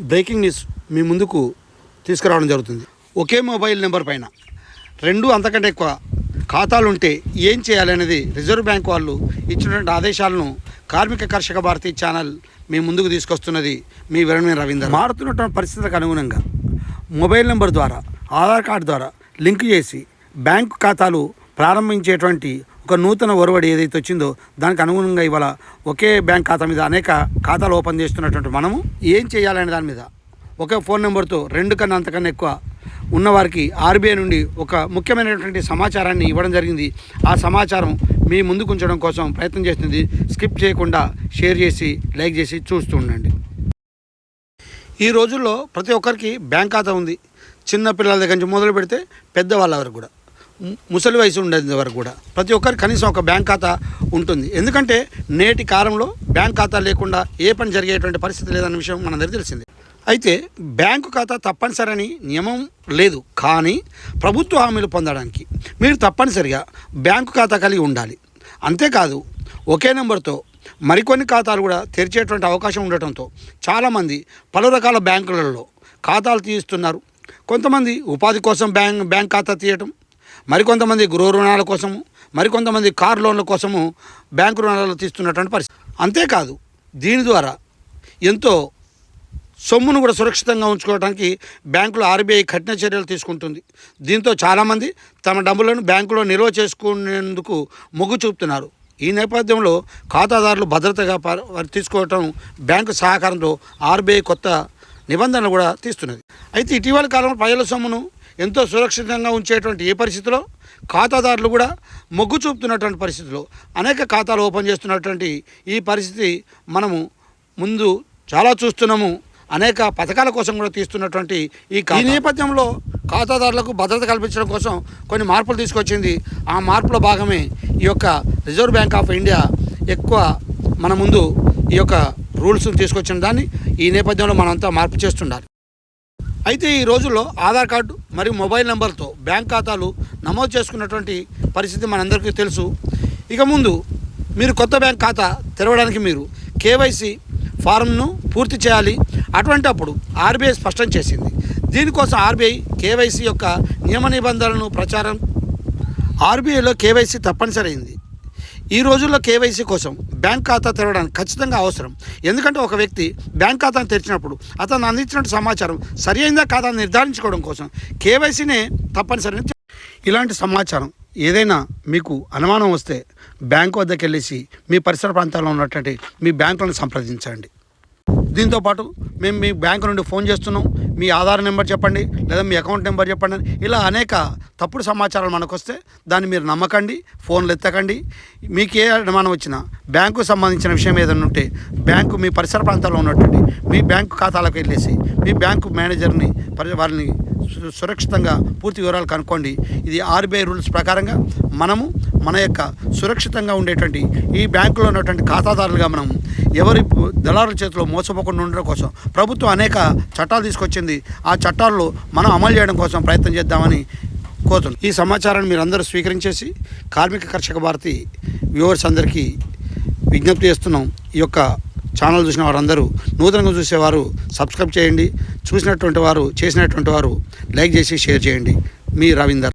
Breaking news మీ ముందుకు తీసుకురావడం జరుగుతుంది. ఒకే మొబైల్ నెంబర్ పైన రెండు అంతకంటే ఎక్కువ ఖాతాలు ఉంటే ఏం చేయాలనేది రిజర్వ్ బ్యాంక్ వాళ్ళు ఇచ్చినటువంటి ఆదేశాలను కార్మిక కర్షక భారతి ఛానల్ మీ ముందుకు తీసుకొస్తున్నది మీ విరణి రవీందర్. మారుతున్నటువంటి పరిస్థితులకు అనుగుణంగా మొబైల్ నెంబర్ ద్వారా ఆధార్ కార్డు ద్వారా లింక్ చేసి బ్యాంకు ఖాతాలు ప్రారంభించేటువంటి ఒక నూతన ఒరవడి ఏదైతే వచ్చిందో దానికి అనుగుణంగా ఇవాళ ఒకే బ్యాంక్ ఖాతా మీద అనేక ఖాతాలు ఓపెన్ చేస్తున్నటువంటి మనము ఏం చేయాలనే దాని మీద? ఒకే ఫోన్ నెంబర్తో రెండు కన్నా అంతకన్నా ఎక్కువ ఉన్నవారికి ఆర్బీఐ నుండి ఒక ముఖ్యమైనటువంటి సమాచారాన్ని ఇవ్వడం జరిగింది. ఆ సమాచారం మీ ముందుకు ఉంచడం కోసం ప్రయత్నం చేస్తుంది. స్కిప్ చేయకుండా షేర్ చేసి లైక్ చేసి చూస్తూ ఉండండి. ఈ రోజుల్లో ప్రతి ఒక్కరికి బ్యాంక్ ఖాతా ఉంది. చిన్న పిల్లల దగ్గర నుంచి మొదలు పెడితే పెద్దవాళ్ళ వరకు కూడా. ముసలి వయసు ఉండేంత వరకు కూడా. ప్రతి ఒక్కరికి కనీసం ఒక బ్యాంక్ ఖాతా ఉంటుంది. ఎందుకంటే నేటి కాలంలో బ్యాంక్ ఖాతా లేకుండా ఏ పని జరిగేటువంటి పరిస్థితి లేదన్న విషయం మనందరికీ తెలిసిందే. అయితే బ్యాంకు ఖాతా తప్పనిసరని నియమం లేదు. కానీ ప్రభుత్వ హామీలు పొందడానికి మీరు తప్పనిసరిగా బ్యాంకు ఖాతా కలిగి ఉండాలి. అంతేకాదు ఒకే నెంబర్తో మరికొన్ని ఖాతాలు కూడా తెరిచేటువంటి అవకాశం ఉండటంతో చాలామంది పలు రకాల బ్యాంకులలో ఖాతాలు తీయిస్తున్నారు. కొంతమంది ఉపాధి కోసం బ్యాంక్ బ్యాంక్ ఖాతా తీయటం మరికొంతమంది గృహ రుణాల కోసము మరికొంతమంది కార్ లోన్ల కోసము బ్యాంకు రుణాలు తీస్తున్నటువంటి పరిస్థితి. అంతేకాదు దీని ద్వారా ఎంతో సొమ్మును కూడా సురక్షితంగా ఉంచుకోవడానికి బ్యాంకులు ఆర్బీఐ కఠిన చర్యలు తీసుకుంటుంది. దీంతో చాలామంది తమ డబ్బులను బ్యాంకులో నిల్వ చేసుకునేందుకు మొగ్గు చూపుతున్నారు. ఈ నేపథ్యంలో ఖాతాదారులు భద్రతగా ప- తీసుకోవటం బ్యాంకు సహకారంతో ఆర్బీఐ కొత్త నిబంధనలు కూడా తీస్తున్నది. అయితే ఇటీవల కాలంలో ప్రజల సొమ్మును ఎంతో సురక్షితంగా ఉంచేటువంటి ఈ పరిస్థితిలో? ఖాతాదారులు కూడా మొగ్గు చూపుతున్నటువంటి పరిస్థితిలో. అనేక ఖాతాలు ఓపెన్ చేస్తున్నటువంటి ఈ పరిస్థితి మనము ముందు చాలా చూస్తున్నాము. అనేక పథకాల కోసం కూడా తీస్తున్నటువంటి ఈ ఈ నేపథ్యంలో ఖాతాదారులకు భద్రత కల్పించడం కోసం కొన్ని మార్పులు తీసుకొచ్చింది. ఆ మార్పుల భాగమే ఈ యొక్క రిజర్వ్ బ్యాంక్ ఆఫ్ ఇండియా ఎక్కువ మన ముందు ఈ యొక్క రూల్స్ తీసుకొచ్చిన దాన్ని ఈ నేపథ్యంలో మనంతా మార్పు చేస్తుండాలి. అయితే ఈ రోజుల్లో ఆధార్ కార్డు మరియు మొబైల్ నెంబర్తో బ్యాంక్ ఖాతాలు నమోదు చేసుకున్నటువంటి పరిస్థితి మనందరికీ తెలుసు. ఇక ముందు మీరు కొత్త బ్యాంక్ ఖాతా తెరవడానికి మీరు కేవైసీ ఫారంను పూర్తి చేయాలి. అటువంటి అప్పుడు ఆర్బీఐ స్పష్టం చేసింది. దీనికోసం ఆర్బీఐ కేవైసీ యొక్క నియమ నిబంధనలను ప్రచారం ఆర్బీఐలో కేవైసీ తప్పనిసరి అయింది ఈ రోజుల్లో కేవైసీ కోసం బ్యాంక్ ఖాతా తెరవడానికి ఖచ్చితంగా అవసరం. ఎందుకంటే ఒక వ్యక్తి బ్యాంక్ ఖాతాను తెరిచినప్పుడు అతను అందించిన సమాచారం సరి అయిందా కాదా నిర్ధారించుకోవడం కోసం కేవైసీనే తప్పనిసరి ఇలాంటి సమాచారం ఏదైనా మీకు అనుమానం వస్తే బ్యాంకు వద్దకు వెళ్ళేసి మీ పరిసర ప్రాంతాల్లో ఉన్నటువంటి మీ బ్యాంకులను సంప్రదించండి. దీంతో పాటు మేము మీ బ్యాంకు నుండి ఫోన్ చేస్తున్నాం. మీ ఆధార్ నెంబర్ చెప్పండి లేదా మీ అకౌంట్ నెంబర్ చెప్పండి ఇలా అనేక తప్పుడు సమాచారాలు మనకు వస్తే దాన్ని మీరు నమ్మకండి ఫోన్లు ఎత్తకండి. మీకు ఏ అనుమానం వచ్చినా బ్యాంకు సంబంధించిన విషయం ఏదైనా ఉంటే బ్యాంకు మీ పరిసర ప్రాంతాల్లో ఉన్నటువంటి మీ బ్యాంకు ఖాతాలకు వెళ్ళేసి మీ బ్యాంకు మేనేజర్ని పరి వారిని సురక్షితంగా పూర్తి వివరాలు కనుక్కోండి. ఇది ఆర్బీఐ రూల్స్ ప్రకారంగా మనము మన యొక్క సురక్షితంగా ఉండేటువంటి ఈ బ్యాంకులో ఉన్నటువంటి ఖాతాదారులుగా మనం ఎవరి దళారుల చేతిలో మోసపోకుండా ఉండడం కోసం ప్రభుత్వం అనేక చట్టాలు తీసుకొచ్చింది. ఆ చట్టాల్లో మనం అమలు చేయడం కోసం ప్రయత్నం చేద్దామని కోరుతున్నాను ఈ సమాచారాన్ని మీరు అందరూ స్వీకరించేసి కార్మిక కర్షక భారతి వ్యూవర్స్ అందరికీ విజ్ఞప్తి చేస్తున్నాం. ఈ యొక్క ఛానల్ చూసిన వారందరూ నూతనంగా చూసేవారు సబ్స్క్రైబ్ చేయండి. చూసినటువంటి వారు చేసినటువంటి వారు లైక్ చేసి షేర్ చేయండి. మీ రవీందర్.